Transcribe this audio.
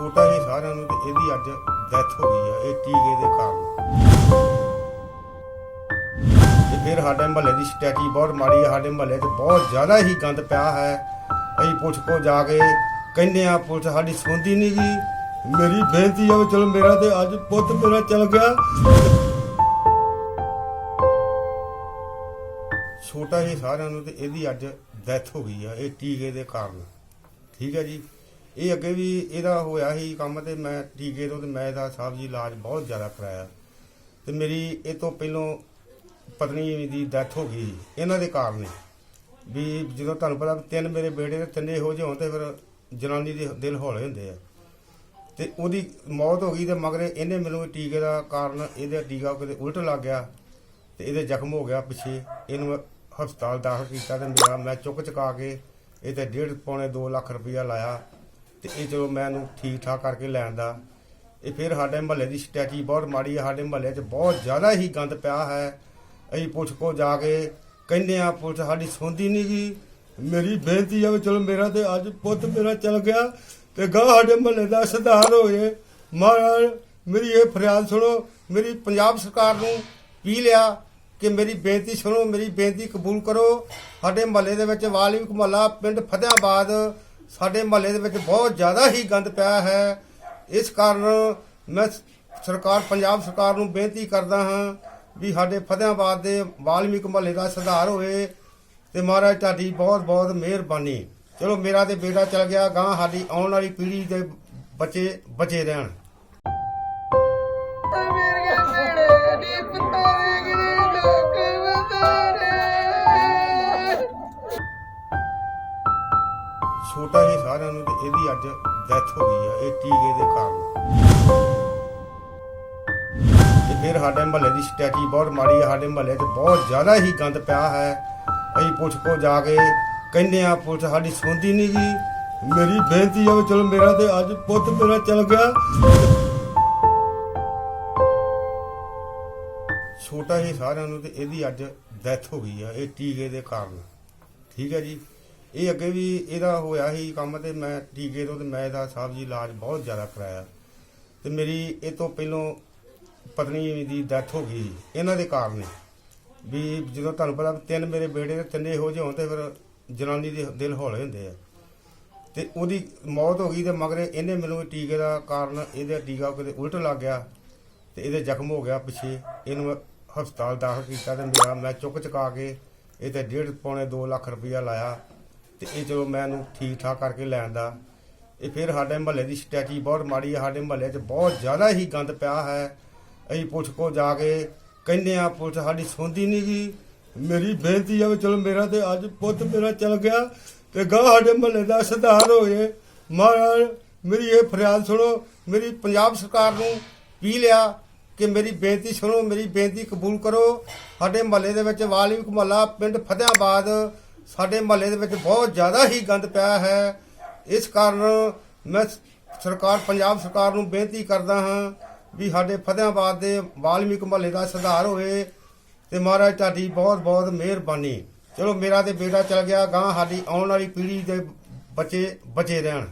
ਛੋਟਾ ਹੀ ਸਾਰਿਆਂ ਨੂੰ ਤੇ ਇਹਦੀ ਅੱਜ ਡੈਥ ਹੋ ਗਈ ਆ, ਇਹ ਟੀਕੇ ਦੇ ਕਾਰਨ। ਤੇ ਫਿਰ ਸਾਡੇ ਮਹੱਲੇ ਦੀ ਸਟੈਟੀ ਬਹੁਤ ਮਾੜੀ ਆ, ਸਾਡੇ ਮਹੱਲੇ 'ਚ ਬਹੁਤ ਜ਼ਿਆਦਾ ਹੀ ਗੰਦ ਪਿਆ ਹੈ। ਅਸੀਂ ਪੁੱਛ ਕੋ ਜਾ ਕੇ ਕਹਿੰਦੇ ਆ ਪੁਲਿਸ ਸਾਡੀ ਸੁਣਦੀ ਨਹੀਂ ਗੀ ਮੇਰੀ ਬੇਨਤੀ ਆ ਚਲੋ ਮੇਰਾ ਤੇ ਅੱਜ ਪੁੱਤ ਮੇਰਾ ਚਲ ਗਿਆ। ਛੋਟਾ ਹੀ ਸਾਰਿਆਂ ਨੂੰ ਤੇ ਇਹਦੀ ਅੱਜ ਡੈਥ ਹੋ ਗਈ ਆ, ਇਹ ਟੀਕੇ ਦੇ ਕਾਰਨ। ਠੀਕ ਹੈ ਜੀ? ਇਹ ਅੱਗੇ ਵੀ ਇਹਦਾ ਹੋਇਆ ਸੀ ਕੰਮ ਤੇ ਮੈਂ ਟੀਕੇ ਤੋਂ ਤੇ ਮੈਂ ਇਹਦਾ ਸਾਹਿਬ ਜੀ ਇਲਾਜ ਬਹੁਤ ਜ਼ਿਆਦਾ ਕਰਾਇਆ। ਤੇ ਮੇਰੀ ਇਹ ਤੋਂ ਪਹਿਲੋਂ ਪਤਨੀ ਦੀ ਡੈਥ ਹੋ ਗਈ ਇਹਨਾਂ ਦੇ ਕਾਰਨ ਵੀ ਜਦੋਂ ਤੁਹਾਨੂੰ ਪਤਾ ਤਿੰਨ ਮੇਰੇ ਬੇਟੇ ਤੇ ਤਿੰਨੇ ਇਹੋ ਜਿਹੇ ਹੋਣ ਤੇ ਫਿਰ ਜਨਾਨੀ ਦੇ ਦਿਲ ਹੌਲੇ ਹੁੰਦੇ ਆ। ਤੇ ਉਹਦੀ ਮੌਤ ਹੋ ਗਈ ਤੇ ਮਗਰ ਇਹਨੇ ਮੈਨੂੰ ਟੀਕੇ ਦਾ ਕਾਰਨ ਇਹਦਾ ਟੀਕਾ ਕਿਤੇ ਉਲਟ ਲੱਗ ਗਿਆ ਤੇ ਇਹਦੇ ਜ਼ਖਮ ਹੋ ਗਿਆ ਪਿੱਛੇ। ਇਹਨੂੰ ਹਸਪਤਾਲ ਦਾਖਲ ਕੀਤਾ ਤੇ ਮੇਰਾ ਮੈਂ ਚੁੱਕ ਚੁਕਾ ਕੇ ਇਹ ਤੇ ਡੇਢ ਪੌਣੇ 2 ਲੱਖ ਰੁਪਇਆ ਲਾਇਆ। ਤੇ ਇਹ ਚਲੋ ਮੈਂ ਇਹਨੂੰ ਠੀਕ ਠਾਕ ਕਰਕੇ ਲੈਣ ਦਾ, ਇਹ ਫਿਰ ਸਾਡੇ ਮਹੱਲੇ ਦੀ ਸਟੈਟੀ ਬਹੁਤ ਮਾੜੀ ਹੈ ਸਾਡੇ ਮਹੱਲੇ 'ਚ ਬਹੁਤ ਜ਼ਿਆਦਾ ਹੀ ਗੰਦ ਪਿਆ ਹੈ। ਅਸੀਂ ਪੁਲਿਸ ਕੋ ਜਾ ਕੇ ਕਹਿੰਦੇ ਆ ਪੁਲਿਸ ਸਾਡੀ ਸੁਣਦੀ ਨਹੀਂ ਗੀ। ਮੇਰੀ ਬੇਨਤੀ ਆ ਵੀ ਚਲੋ ਮੇਰਾ ਤੇ ਅੱਜ ਪੁੱਤ ਮੇਰਾ ਚਲ ਗਿਆ ਤੇ ਗਾਹ ਸਾਡੇ ਮਹੱਲੇ ਦਾ ਸੁਧਾਰ ਹੋਏ। ਮਹਾਰਾਜ, ਮੇਰੀ ਇਹ ਫਰਿਆਦ ਸੁਣੋ, ਮੇਰੀ ਪੰਜਾਬ ਸਰਕਾਰ ਨੂੰ ਪੀ ਲਿਆ ਕਿ ਮੇਰੀ ਬੇਨਤੀ ਸੁਣੋ, ਮੇਰੀ ਬੇਨਤੀ ਕਬੂਲ ਕਰੋ। ਸਾਡੇ ਮਹੱਲੇ ਦੇ ਵਿੱਚ ਵਾਲਮੀਕ ਮਹੱਲਾ, ਪਿੰਡ ਫਤਿਆਬਾਦ ਸਾਡੇ ਮਹੱਲੇ ਦੇ ਵਿੱਚ ਬਹੁਤ ਜ਼ਿਆਦਾ ਹੀ ਗੰਦ ਪਿਆ ਹੈ। ਇਸ ਕਾਰਨ ਮੈਂ ਸਰਕਾਰ, ਪੰਜਾਬ ਸਰਕਾਰ ਨੂੰ ਬੇਨਤੀ ਕਰਦਾ ਹਾਂ ਵੀ ਸਾਡੇ ਫਤਿਆਬਾਦ ਦੇ ਵਾਲਮੀਕ ਮਹੱਲੇ ਦਾ ਸੁਧਾਰ ਹੋਵੇ ਤੇ ਮਹਾਰਾਜ ਤੁਹਾਡੀ ਬਹੁਤ ਬਹੁਤ ਮਿਹਰਬਾਨੀ। ਚਲੋ ਮੇਰਾ ਤੇ ਬੇਟਾ ਚਲ ਗਿਆ ਗਾਂ ਸਾਡੀ ਆਉਣ ਵਾਲੀ ਪੀੜ੍ਹੀ ਦੇ ਬੱਚੇ ਬਚੇ ਰਹਿਣ। ਛੋਟਾ ਹੀ ਸਾਰਿਆਂ ਨੂੰ ਤੇ ਇਹਦੀ ਅੱਜ ਡੈਥ ਹੋ ਗਈ ਆ, ਇਹ ਟੀਕੇ ਦੇ ਕਾਰਨ। ਤੇ ਫਿਰ ਸਾਡੇ ਮਹੱਲੇ ਦੀ ਸਟੈਟੀ ਬਹੁਤ ਮਾੜੀ ਆ, ਸਾਡੇ ਮਹੱਲੇ 'ਚ ਬਹੁਤ ਜ਼ਿਆਦਾ ਹੀ ਗੰਦ ਪਿਆ ਹੈ। ਅਸੀਂ ਪੁੱਛ ਕੋ ਜਾ ਕੇ ਕਹਿੰਦੇ ਆ ਪੁਲਿਸ ਸਾਡੀ ਸੁਣਦੀ ਨਹੀਂ ਗੀ। ਮੇਰੀ ਬੇਨਤੀ ਆ ਵੀ ਚਲੋ ਮੇਰਾ ਤੇ ਅੱਜ ਪੁੱਤ ਮੇਰਾ ਚਲ ਗਿਆ। ਛੋਟਾ ਹੀ ਸਾਰਿਆਂ ਨੂੰ ਤੇ ਇਹਦੀ ਅੱਜ ਡੈਥ ਹੋ ਗਈ ਆ, ਇਹ ਟੀਕੇ ਦੇ ਕਾਰਨ। ਠੀਕ ਹੈ ਜੀ? ਇਹ ਅੱਗੇ ਵੀ ਇਹਦਾ ਹੋਇਆ ਸੀ ਕੰਮ ਤੇ ਮੈਂ ਟੀਕੇ ਤੋਂ ਤੇ ਮੈਂ ਇਹਦਾ ਸਾਹਿਬ ਜੀ ਇਲਾਜ ਬਹੁਤ ਜ਼ਿਆਦਾ ਕਰਾਇਆ। ਤੇ ਮੇਰੀ ਇਹ ਤੋਂ ਪਹਿਲੋਂ ਪਤਨੀ ਦੀ ਡੈਥ ਹੋ ਗਈ ਇਹਨਾਂ ਦੇ ਕਾਰਨ। ਵੀ ਜਦੋਂ ਤੁਹਾਨੂੰ ਪਤਾ ਵੀ ਤਿੰਨ ਮੇਰੇ ਬੇਟੇ ਤੇ ਤਿੰਨੇ ਇਹੋ ਜਿਹੇ ਹੋਣ ਤੇ ਫਿਰ ਜਨਾਨੀ ਦੇ ਦਿਲ ਹੌਲੇ ਹੁੰਦੇ ਆ। ਤੇ ਉਹਦੀ ਮੌਤ ਹੋ ਗਈ ਤੇ ਮਗਰ ਇਹਨੇ ਮੈਨੂੰ ਟੀਕੇ ਦਾ ਕਾਰਨ ਇਹਦਾ ਟੀਕਾ ਕਿਤੇ ਉਲਟ ਲੱਗ ਗਿਆ ਤੇ ਇਹਦੇ ਜ਼ਖਮ ਹੋ ਗਿਆ ਪਿੱਛੇ। ਇਹਨੂੰ ਹਸਪਤਾਲ ਦਾਖਲ ਕੀਤਾ ਤੇ ਮੇਰਾ ਮੈਂ ਚੁੱਕ ਚੁਕਾ ਕੇ ਇਹ ਤੇ ਡੇਢ ਪੌਣੇ 2 ਲੱਖ ਰੁਪਇਆ ਲਾਇਆ। ਤੇ ਇਹ ਚਲੋ ਮੈਂ ਇਹਨੂੰ ਠੀਕ ਠਾਕ ਕਰਕੇ ਲੈਣ ਦਾ ਇਹ ਫਿਰ ਸਾਡੇ ਮਹੱਲੇ ਦੀ ਸਟੈਚੀ ਬਹੁਤ ਮਾੜੀ ਆ, ਸਾਡੇ ਮਹੱਲੇ 'ਚ ਬਹੁਤ ਜ਼ਿਆਦਾ ਹੀ ਗੰਦ ਪਿਆ ਹੈ। ਅਸੀਂ ਪੁਲਿਸ ਕੋ ਜਾ ਕੇ ਕਹਿੰਦੇ ਆ ਪੁਲਿਸ ਸਾਡੀ ਸੁਣਦੀ ਨਹੀਂ ਗੀ ਮੇਰੀ ਬੇਨਤੀ ਆ ਵੀ ਚਲੋ ਮੇਰਾ ਤੇ ਅੱਜ ਪੁੱਤ ਮੇਰਾ ਚਲ ਗਿਆ ਤੇ ਗਾਂ ਸਾਡੇ ਮਹੱਲੇ ਦਾ ਸੁਧਾਰ ਹੋਏ। ਮਹਾਰਾਜ, ਮੇਰੀ ਇਹ ਫਰਿਆਦ ਸੁਣੋ, ਮੇਰੀ ਪੰਜਾਬ ਸਰਕਾਰ ਨੂੰ ਪੀ ਲਿਆ ਕਿ ਮੇਰੀ ਬੇਨਤੀ ਸੁਣੋ, ਮੇਰੀ ਬੇਨਤੀ ਕਬੂਲ ਕਰੋ। ਸਾਡੇ ਮਹੱਲੇ ਦੇ ਵਿੱਚ ਵਾਲਮੀਕ ਮਹੱਲਾ, ਪਿੰਡ ਫਤਿਆਬਾਦ ਸਾਡੇ ਮਹੱਲੇ ਦੇ ਵਿੱਚ ਬਹੁਤ ਜ਼ਿਆਦਾ ਹੀ ਗੰਦ ਪਿਆ ਹੈ। ਇਸ ਕਾਰਨ ਮੈਂ ਸਰਕਾਰ, ਪੰਜਾਬ ਸਰਕਾਰ ਨੂੰ ਬੇਨਤੀ ਕਰਦਾ ਹਾਂ ਵੀ ਸਾਡੇ ਫਤਿਆਬਾਦ ਦੇ ਵਾਲਮੀਕ ਮਹੱਲੇ ਦਾ ਸੁਧਾਰ ਹੋਵੇ ਤੇ ਮਹਾਰਾਜ ਤੁਹਾਡੀ ਬਹੁਤ ਬਹੁਤ ਮਿਹਰਬਾਨੀ। ਚਲੋ ਮੇਰਾ ਤੇ ਬੇਟਾ ਚਲ ਗਿਆ ਗਾਂ ਸਾਡੀ ਆਉਣ ਵਾਲੀ ਪੀੜ੍ਹੀ ਦੇ ਬੱਚੇ ਬਚੇ ਰਹਿਣ।